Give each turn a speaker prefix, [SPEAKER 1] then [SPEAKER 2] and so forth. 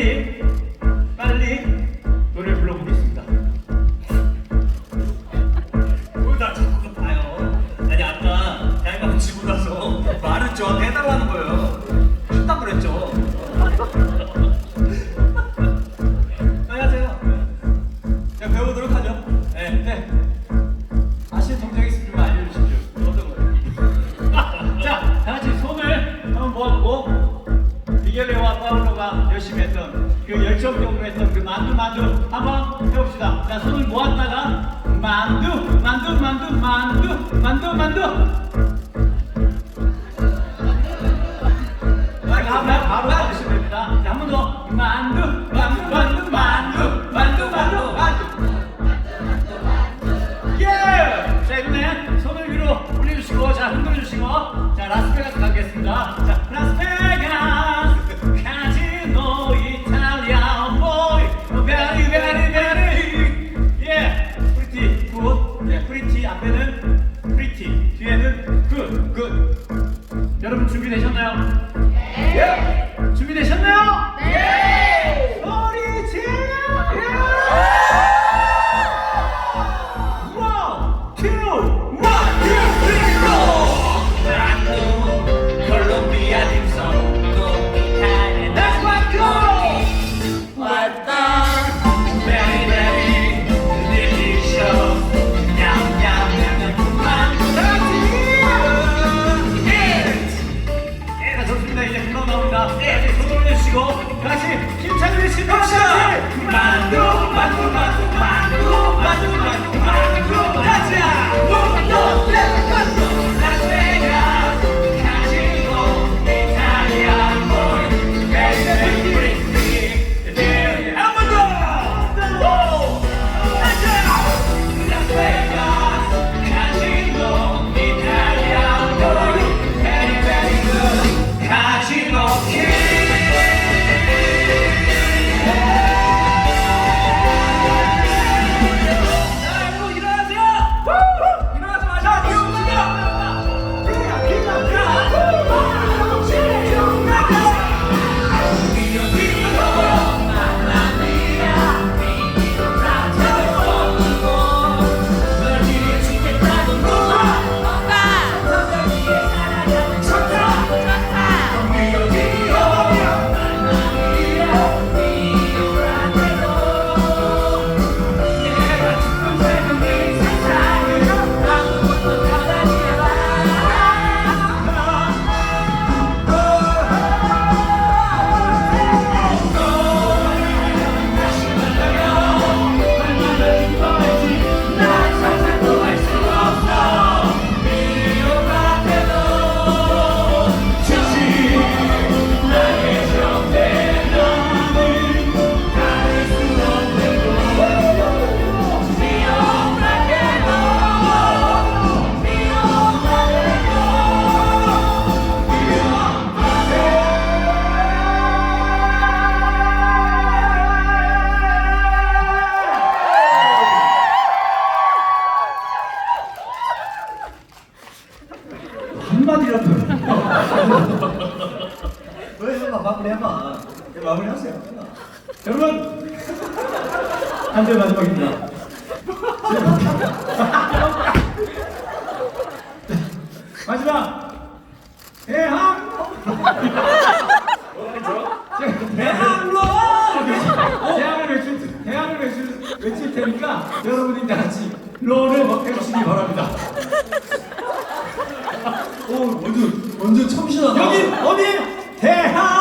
[SPEAKER 1] Dominique. 열심히 했던 그 열정적으로 했던 그 만두 만두 한번 해봅시다. 자, 손을 모았다가 만두 만두 만두 만두 만두 만두. 만두 만두. 예! 자자 흔들어 주시고 자 라스베가스 가겠습니다 자 여러분 준비되셨나요? 네 준비되셨나요? 다. 예, 손 올려주시고 다시 힘차게 외치면 갑시다. 만두, 만두, 만두, 만두, 만두, 만두, 만두, 가자. 마무리해봐. 마무리하세요. 여러분 한대 마지막입니다. 마지막 여러분이 같이 로를 해주시기 바랍니다. 오 완전 완전 참신하다. 여기 어디 대항